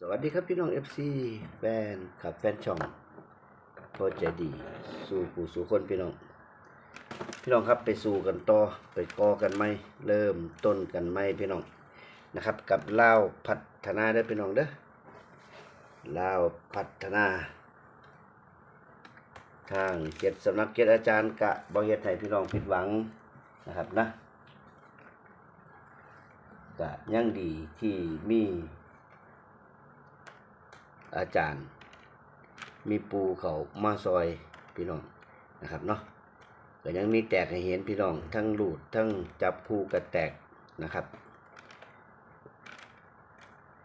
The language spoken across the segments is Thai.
สวัสดีครับพี่น้อง FC แฟนขับแฟนช่องพอใจดีสู่ผู้สู่คนพี่น้อง พี่น้องครับไปสู่กันต่อไปกอกันไหมเริ่มต้นกันไหมพี่น้องนะครับ กับเล่าพัฒนาได้พี่น้องเด้อเล่าพัฒนา ทางเจ็ดสำนักเจ็ดอาจารย์กะบเฮ็ดให้พี่น้องผิดหวังนะครับนะกะยังดีที่มี อาจารย์ มีปูเขามาซอยพี่น้องนะครับเนาะก็ยังมีแตกให้เห็นพี่น้อง ทั้งหลูดทั้งจับคู่กับแตกนะครับ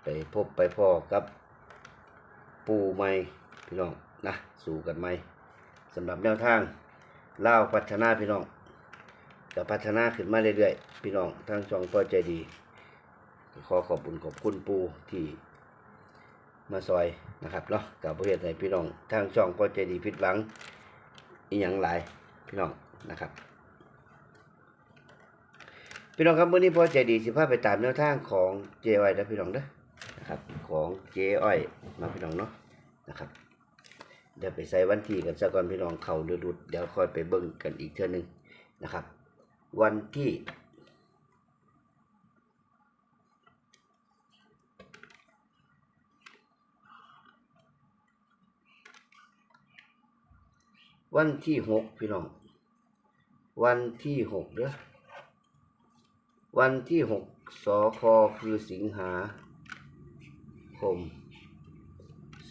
ไปพบไปพ่อกับปูใหม่พี่น้องนะสู่กันใหม่สำหรับแนวทางเล่าพัฒนาพี่น้องจะพัฒนาขึ้นมาเรื่อยๆพี่น้องทั้งช่องพอใจดี ขอขอบคุณขอบคุณปูที่ มาซอยนะครับเนาะกับประเทศในพี่น้องทางช่องก็ใจดีพิดหวังอีหยังหลายพี่น้องนะครับ พี่น้องครับวันนี้พอใจดีสิพาพไปตามแนวทางของเจอ้อยนะพี่น้องเด้อนะครับของเจอ้อยมาพี่น้องเนาะนะครับเดี๋ยวไปใส่วันที่กันซะก่อนพี่น้องเขาหรือหลุดเดี๋ยวค่อยไปเบิ่งกันอีกเทื่อนึงนะครับ วันที่ วันที่หกพี่น้อง วันที่หกเด้อวันที่หกสอคอคือสิงหาคม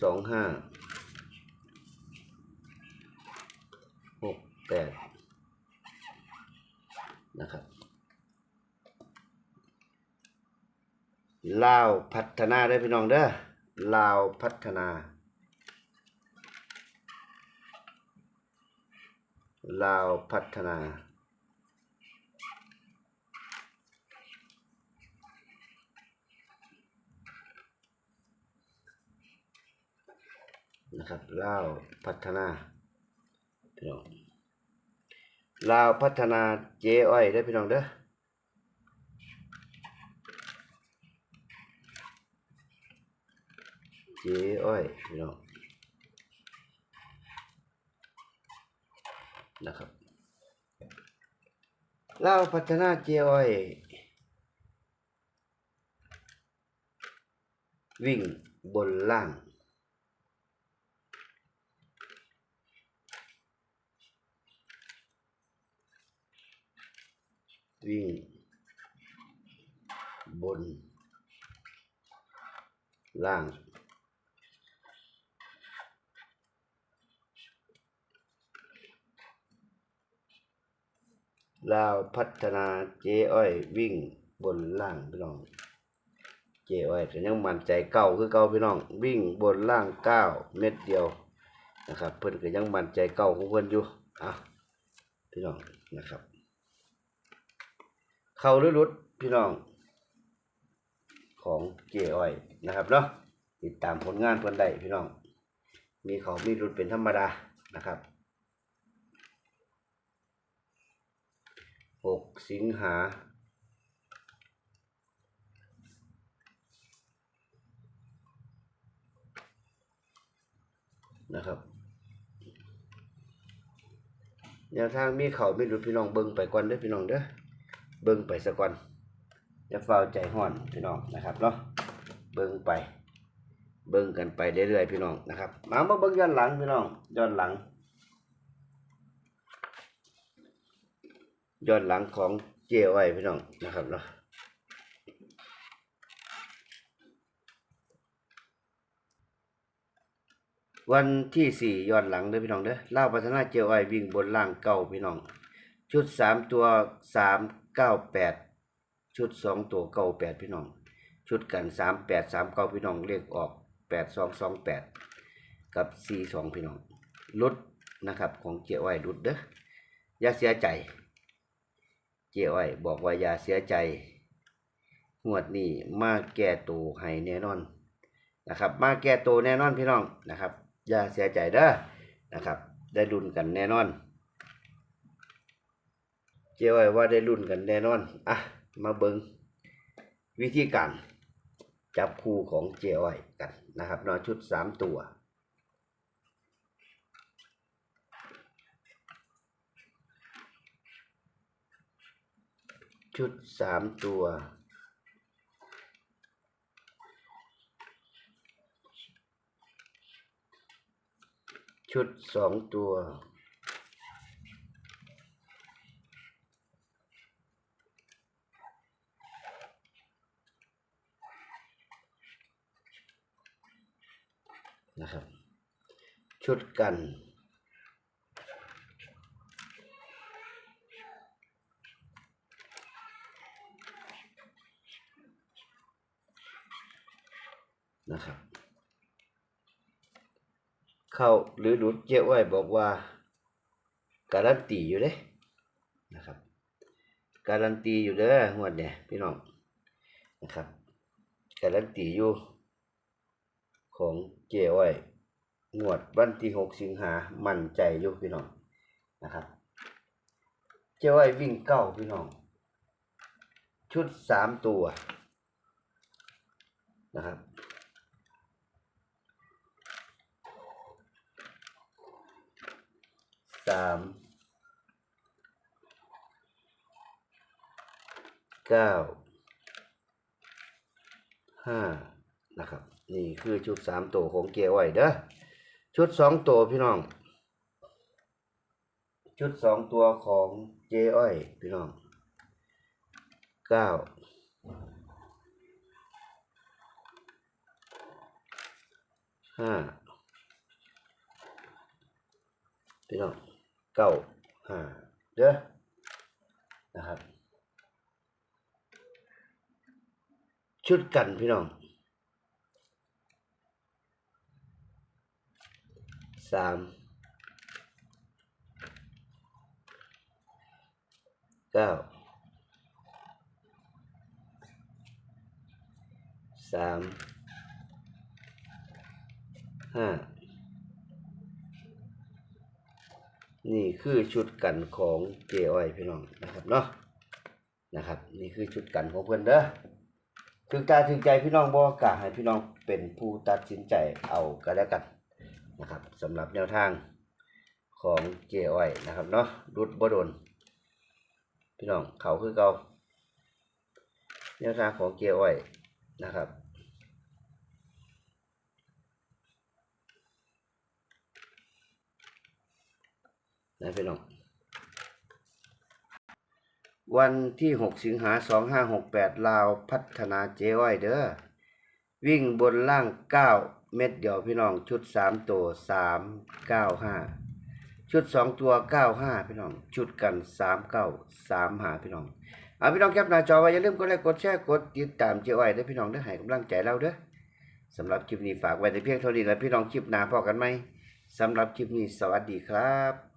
สองห้าหกแปดนะครับลาวพัฒนาได้พี่น้องเด้อลาวพัฒนา ลาวพัฒนา นะครับลาวพัฒนาพี่น้องลาวพัฒนาเจ๊อ้อยได้พี่น้องเด้อเจ๊อ้อยพี่น้อง นะครับเราพัฒนาเจียอ้อยวิ่งบนล่าง วิ่งบนล่าง ลาวพัฒนาเจ๊อ้อยวิ่งบนล่างพี่น้อง เจ๊อ้อยก็ยังมั่นใจเก่าคือเก่าพี่น้อง วิ่งบนล่างเก้าเม็ดเดียวนะครับ เพิ่อนก็ยังมั่นใจเก่าของเพิ่อนอยู่อะพี่น้องนะครับ เข้าหรือหลุดพี่น้อง ของเจ๊อ้อยนะครับเนาะติดตามผลงานเพิ่อนได้พี่น้อง มีเขามีหลุดเป็นธรรมดานะครับ หกสิงหานะครับแนวทางมีเขาไม่รู้พี่น้องเบิ้งไปก่อนเด้อพี่น้องเด้อเบิ้งไปสะก่อนอย่าเฝ้าใจห่อนพี่น้องนะครับเนาะเบิ้งไป เบิ้งกันไปเรื่อยๆพี่น้องนะครับมามาเบิ้งย้อนหลังพี่น้องย้อนหลัง ย้อนหลังของเจไว้พี่น้องนะครับเนาะวันที่สี่ย้อนหลังเด้อพี่น้องเด้อเล่าพัฒนาเจไว้วิ่งบนล่างเก้าพี่น้อง ชุดสามตัวสามเก้าแปดชุดสองตัวเก้าแปดพี่น้อง ชุดกันสามแปดสามเก้าพี่น้องเลขออกแปดสองสองแปดกับสี่สองพี่น้องลดนะครับของเจไว้ลดเด้ออย่าเสียใจ เจ้อ้อยบอกว่าอย่าเสียใจงวดนี้มาแก้ตัวให้แน่นอนนะครับ มาแก้ตัวแน่นอนพี่น้องนะครับ อย่าเสียใจเด้อนะครับ ได้รุ่นกันแน่นอน เจ้อ้อยว่าได้รุ่นกันแน่นอนอะมาเบิงวิธีการจับคู่ของเจอ้อยกันนะครับนาะชุดสามตัว ชุดสามตัว ชุดสองตัว นะครับ ชุดกัน นะครับ เข้าหรือหลุดเจ๊อ้อยบอกว่า การันตีอยู่เด้นะครับ การันตีอยู่เด้องวดเนี่ยพี่น้องนะครับ การันตีอยู่ ของเจ๊อ้อยงวดวันที่หกสิงหามั่นใจอยู่พี่น้องนะครับ เจ๊อ้อยวิ่งเก้าพี่น้อง ชุดสามตัวนะครับ สามเก้าห้านะครับ นี่คือชุดสามตัวของเกียร์ไว้เด้อชุดสองตัวพี่น้อง ชุดสองตัวของเจอ้อยพี่น้องเก้าห้าพี่น้อง เก้าห้าเด้อนะครับ ชุดกันพี่น้องสามเก้าสามห้า นี่คือชุดกันของเจอ้อยพี่น้องนะครับเนาะนะครับ นี่คือชุดกันของเพื่อนเด้อถึงตาถึงใจพี่น้องบอกกะให้พี่น้องเป็นผู้ตัดสินใจเอาก็แล้วกันนะครับสำหรับแนวทางของเจอ้อยนะครับเนาะรุดบ่โดน พี่น้องเขาคือเกาแนวทางของเจอ้อยนะครับ นะพี่น้อง วันที่หกสิงหาสองห้าหกแปดลาวพัฒนาเจ้อยเด้อ วิ่งบนล่างเก้าเม็ดเดียวพี่น้อง ชุดสามตัวสามเก้าห้าชุดสองตัวเก้าห้าพี่น้อง ชุดกันสามเก้าสามหาพี่น้องเอาพี่น้องแคปหน้าจอไว้อย่าลืมกดไลค์กดแชร์กดติดตามเจ้อ้อยเด้อพี่น้องเด้อให้กำลังใจเราเด้อสำหรับคลิปนี้ฝากไว้แต่เพียงเท่านี้แล้วพี่น้องคลิปหน้าพอกันไหมสำหรับคลิปนี้สวัสดีครับ